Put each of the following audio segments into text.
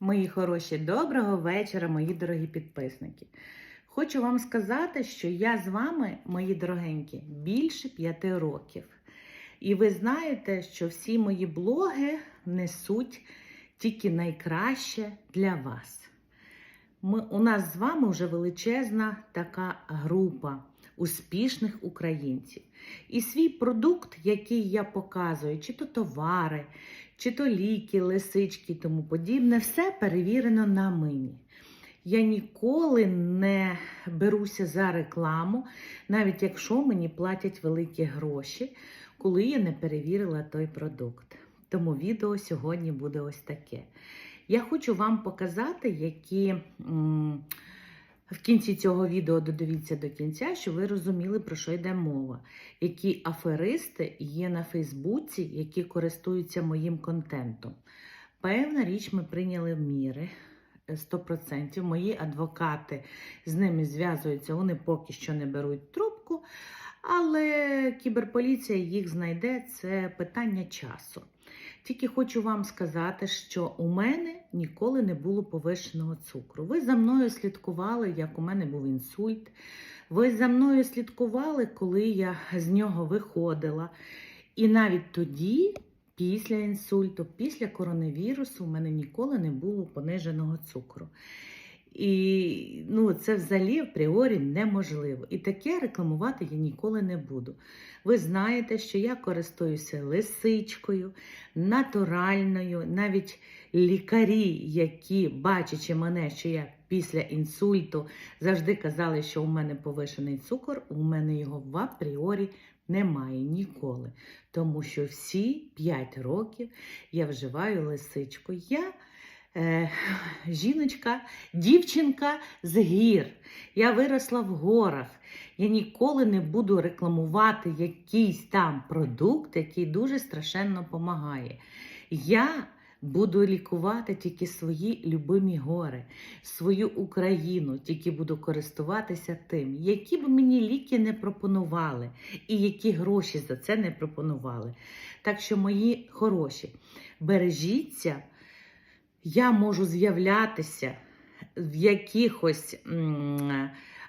Мої хороші, доброго вечора, мої дорогі підписники. Хочу вам сказати, що я з вами, мої дорогенькі, більше п'яти років. І ви знаєте, що всі мої блоги несуть тільки найкраще для вас. Ми, у нас з вами вже величезна така група успішних українців. І свій продукт, який я показую, чи то товари, чи то ліки, лисички і тому подібне, все перевірено на мені. Я ніколи не беруся за рекламу, навіть якщо мені платять великі гроші, коли я не перевірила той продукт. Тому відео сьогодні буде ось таке. Я хочу вам показати, які м, в кінці цього відео додивіться до кінця, щоб ви розуміли, про що йде мова. Які аферисти є на Фейсбуці, які користуються моїм контентом. Певна річ, ми прийняли міри. е, 100%. Мої адвокати з ними зв'язуються, вони поки що не беруть трубку, але кіберполіція їх знайде це питання часу. Тільки хочу вам сказати, що у мене ніколи не було повищеного цукру. Ви за мною слідкували, як у мене був інсульт. Ви за мною слідкували, коли я з нього виходила. І навіть тоді, після інсульту, після коронавірусу, у мене ніколи не було пониженого цукру. І ну, це взагалі апріорі неможливо. І таке рекламувати я ніколи не буду. Ви знаєте, що я користуюся лисичкою, натуральною, навіть лікарі, які, бачачи мене, що я після інсульту, завжди казали, що у мене повишений цукор, у мене його в апріорі немає ніколи. Тому що всі 5 років я вживаю лисичку. Я е, жіночка, дівчинка з гір. Я виросла в горах. Я ніколи не буду рекламувати якийсь там продукт, який дуже страшенно допомагає. Я буду лікувати тільки свої любимі гори, свою Україну, тільки буду користуватися тим, які б мені ліки не пропонували, і які гроші за це не пропонували. Так що, мої хороші, бережіться, я можу з'являтися в якихось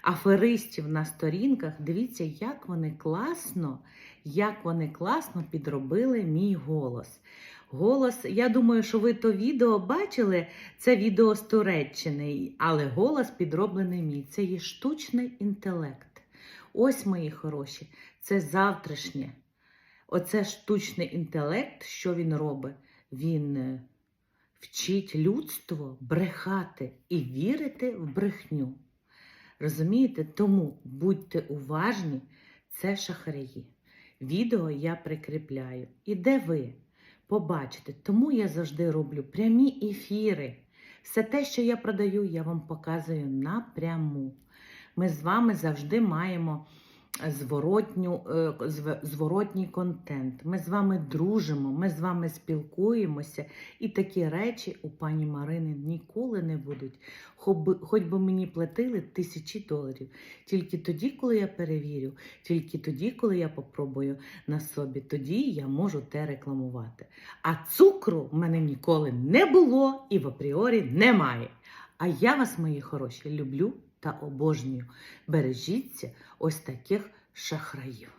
аферистів на сторінках. Дивіться, як вони класно, як вони класно підробили мій голос. Голос, я думаю, що ви то відео бачили, це відео з Туреччини, але голос підроблений мій. Це є штучний інтелект. Ось, мої хороші, це завтрашнє. Оце штучний інтелект, що він робить? Він е, вчить людство брехати і вірити в брехню. Розумієте? Тому будьте уважні, це шахраї. Відео я прикріпляю. І де ви побачите? Тому я завжди роблю прямі ефіри. Все те, що я продаю, я вам показую напряму. Ми з вами завжди маємо зворотню, е, зворотній контент. Ми з вами дружимо, ми з вами спілкуємося, і такі речі у пані Марини ніколи не будуть. Хоч би, мені платили тисячі доларів. Тільки тоді, коли я перевірю, тільки тоді, коли я попробую на собі, тоді я можу те рекламувати. А цукру в мене ніколи не було і в апріорі немає. А я вас, мої хороші, люблю та обожнюю. Бережіться ось таких шахраїв.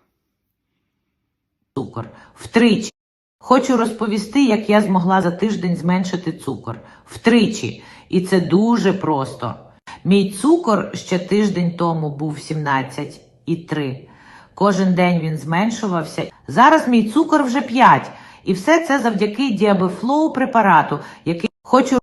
цукор втричі. Хочу розповісти, як я змогла за тиждень зменшити цукор. Втричі. І це дуже просто. Мій цукор ще тиждень тому був 17,3. Кожен день він зменшувався. Зараз мій цукор вже 5. І все це завдяки діабефлоу препарату, який хочу